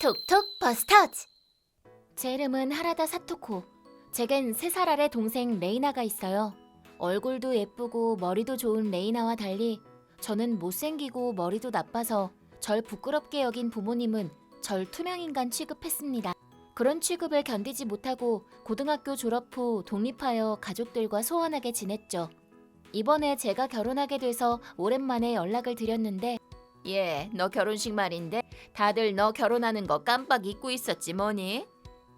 톡톡 버스터즈. 제 이름은 하라다 사토코. 제겐 3살 아래 동생 레이나가 있어요. 얼굴도 예쁘고 머리도 좋은 레이나와 달리 저는 못생기고 머리도 나빠서 절 부끄럽게 여긴 부모님은 절 투명인간 취급했습니다. 그런 취급을 견디지 못하고 고등학교 졸업 후 독립하여 가족들과 소원하게 지냈죠. 이번에 제가 결혼하게 돼서 오랜만에 연락을 드렸는데 예, 너 결혼식 말인데 다들 너 결혼하는 거 깜빡 잊고 있었지 뭐니?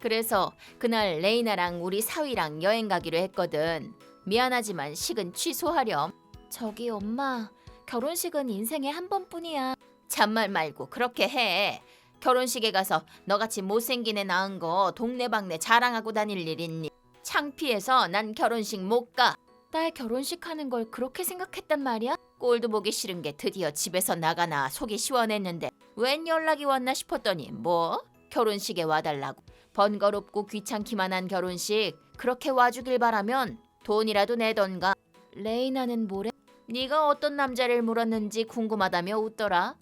그래서 그날 레이나랑 우리 사위랑 여행 가기로 했거든. 미안하지만 식은 취소하렴. 저기 엄마, 결혼식은 인생에 한 번뿐이야. 잔말 말고 그렇게 해. 결혼식에 가서 너같이 못생긴 애 낳은 거 동네방네 자랑하고 다닐 일 있니? 창피해서 난 결혼식 못 가. 딸 결혼식 하는 걸 그렇게 생각했단 말이야? 꼴도 보기 싫은 게 드디어 집에서 나가나 속이 시원했는데 웬 연락이 왔나 싶었더니 뭐? 결혼식에 와달라고 번거롭고 귀찮기만 한 결혼식 그렇게 와주길 바라면 돈이라도 내던가 레이나는 뭐래? 네가 어떤 남자를 물었는지 궁금하다며 웃더라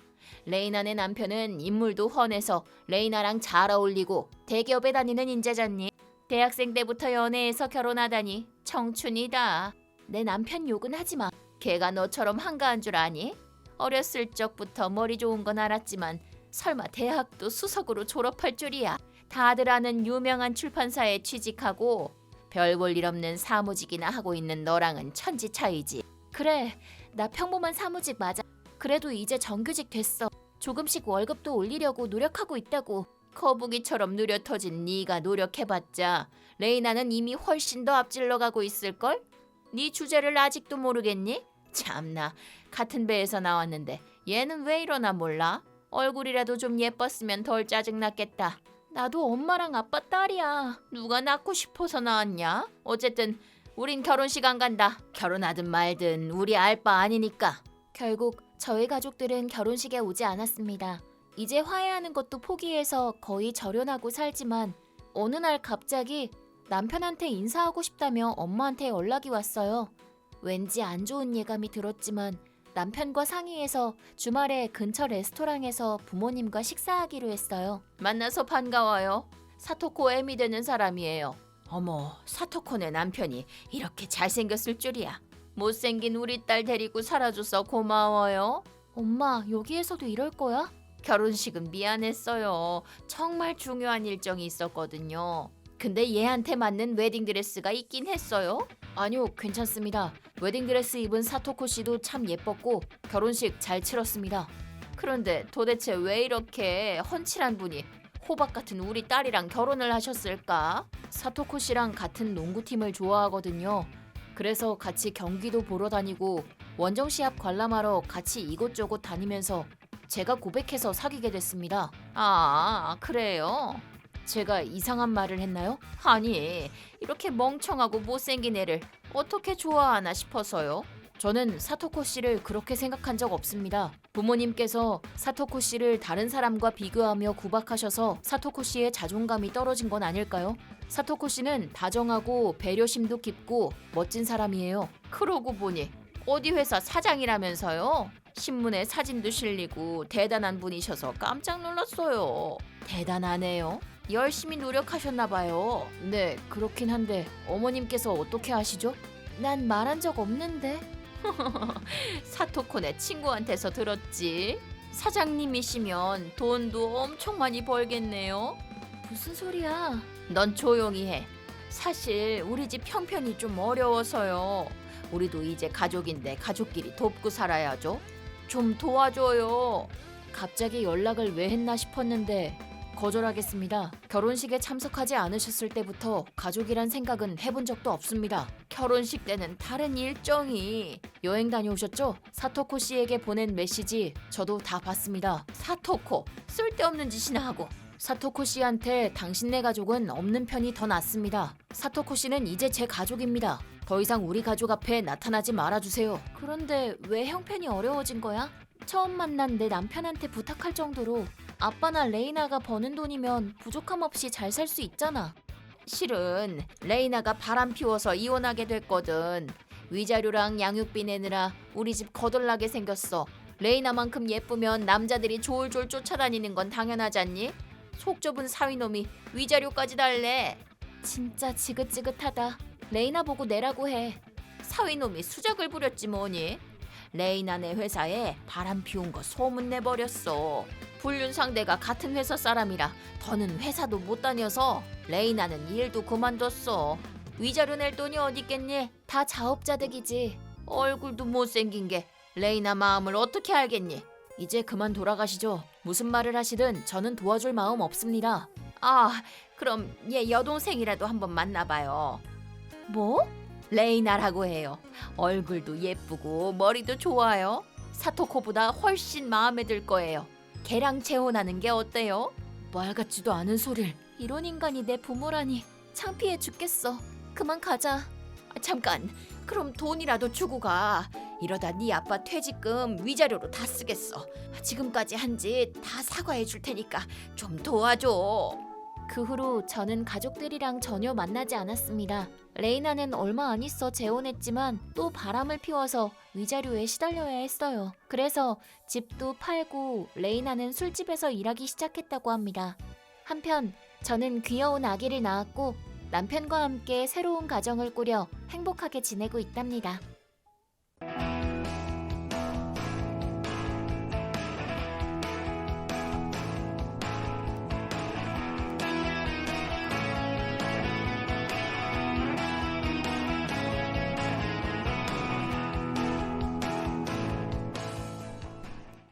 레이나네 남편은 인물도 훤해서 레이나랑 잘 어울리고 대기업에 다니는 인재잖니 대학생 때부터 연애해서 결혼하다니 청춘이다 내 남편 욕은 하지 마 걔가 너처럼 한가한 줄 아니? 어렸을 적부터 머리 좋은 건 알았지만 설마 대학도 수석으로 졸업할 줄이야. 다들 아는 유명한 출판사에 취직하고 별 볼 일 없는 사무직이나 하고 있는 너랑은 천지 차이지. 그래, 나 평범한 사무직 맞아. 그래도 이제 정규직 됐어. 조금씩 월급도 올리려고 노력하고 있다고. 거북이처럼 누려 터진 네가 노력해봤자 레이나는 이미 훨씬 더 앞질러 가고 있을걸? 네 주제를 아직도 모르겠니? 참나 같은 배에서 나왔는데 얘는 왜 이러나 몰라? 얼굴이라도 좀 예뻤으면 덜 짜증났겠다. 나도 엄마랑 아빠 딸이야. 누가 낳고 싶어서 낳았냐? 어쨌든 우린 결혼식 안 간다. 결혼하든 말든 우리 알 바 아니니까. 결국 저희 가족들은 결혼식에 오지 않았습니다. 이제 화해하는 것도 포기해서 거의 절연하고 살지만 어느 날 갑자기 남편한테 인사하고 싶다며 엄마한테 연락이 왔어요. 왠지 안 좋은 예감이 들었지만 남편과 상의해서 주말에 근처 레스토랑에서 부모님과 식사하기로 했어요. 만나서 반가워요. 사토코 애미 되는 사람이에요. 어머, 사토코네 남편이 이렇게 잘생겼을 줄이야. 못생긴 우리 딸 데리고 살아줘서 고마워요. 엄마, 여기에서도 이럴 거야? 결혼식은 미안했어요. 정말 중요한 일정이 있었거든요. 근데 얘한테 맞는 웨딩드레스가 있긴 했어요. 아니요, 괜찮습니다. 웨딩드레스 입은 사토코 씨도 참 예뻤고 결혼식 잘 치렀습니다. 그런데 도대체 왜 이렇게 헌칠한 분이 호박 같은 우리 딸이랑 결혼을 하셨을까? 사토코 씨랑 같은 농구팀을 좋아하거든요. 그래서 같이 경기도 보러 다니고 원정 시합 관람하러 같이 이곳저곳 다니면서 제가 고백해서 사귀게 됐습니다. 아, 그래요? 제가 이상한 말을 했나요? 아니, 이렇게 멍청하고 못생긴 애를 어떻게 좋아하나 싶어서요. 저는 사토코 씨를 그렇게 생각한 적 없습니다. 부모님께서 사토코 씨를 다른 사람과 비교하며 구박하셔서 사토코 씨의 자존감이 떨어진 건 아닐까요? 사토코 씨는 다정하고 배려심도 깊고 멋진 사람이에요. 그러고 보니 어디 회사 사장이라면서요? 신문에 사진도 실리고 대단한 분이셔서 깜짝 놀랐어요. 대단하네요. 열심히 노력하셨나 봐요. 네, 그렇긴 한데 어머님께서 어떻게 아시죠? 난 말한 적 없는데. 사토코네 친구한테서 들었지. 사장님이시면 돈도 엄청 많이 벌겠네요. 무슨 소리야? 넌 조용히 해. 사실 우리 집 형편이 좀 어려워서요. 우리도 이제 가족인데 가족끼리 돕고 살아야죠. 좀 도와줘요. 갑자기 연락을 왜 했나 싶었는데 거절하겠습니다. 결혼식에 참석하지 않으셨을 때부터 가족이란 생각은 해본 적도 없습니다. 결혼식 때는 다른 일정이 여행 다녀오셨죠? 사토코 씨에게 보낸 메시지 저도 다 봤습니다. 사토코 쓸데없는 짓이나 하고 사토코 씨한테 당신네 가족은 없는 편이 더 낫습니다. 사토코 씨는 이제 제 가족입니다. 더 이상 우리 가족 앞에 나타나지 말아주세요. 그런데 왜 형편이 어려워진 거야? 처음 만난 내 남편한테 부탁할 정도로 아빠나 레이나가 버는 돈이면 부족함 없이 잘 살 수 있잖아. 실은 레이나가 바람 피워서 이혼하게 됐거든. 위자료랑 양육비 내느라 우리 집 거덜나게 생겼어. 레이나만큼 예쁘면 남자들이 졸졸 쫓아다니는 건 당연하잖니? 속 좁은 사위놈이 위자료까지 달래. 진짜 지긋지긋하다. 레이나 보고 내라고 해. 사위놈이 수작을 부렸지 뭐니. 레이나 네 회사에 바람 피운 거 소문 내 버렸어. 불륜 상대가 같은 회사 사람이라 더는 회사도 못 다녀서 레이나는 일도 그만뒀어. 위자료 낼 돈이 어딨겠니? 다 자업자득이지. 얼굴도 못생긴 게 레이나 마음을 어떻게 알겠니? 이제 그만 돌아가시죠. 무슨 말을 하시든 저는 도와줄 마음 없습니다. 아, 그럼 얘 여동생이라도 한번 만나봐요. 뭐? 레이나라고 해요. 얼굴도 예쁘고 머리도 좋아요. 사토코보다 훨씬 마음에 들 거예요. 걔랑 재혼하는 게 어때요? 말 같지도 않은 소릴. 이런 인간이 내 부모라니 창피해 죽겠어. 그만 가자. 아, 잠깐. 그럼 돈이라도 주고 가. 이러다 네 아빠 퇴직금 위자료로 다 쓰겠어. 지금까지 한 짓 다 사과해 줄 테니까 좀 도와줘. 그 후로 저는 가족들이랑 전혀 만나지 않았습니다. 레이나는 얼마 안 있어 재혼했지만 또 바람을 피워서 위자료에 시달려야 했어요. 그래서 집도 팔고 레이나는 술집에서 일하기 시작했다고 합니다. 한편 저는 귀여운 아기를 낳았고 남편과 함께 새로운 가정을 꾸려 행복하게 지내고 있답니다.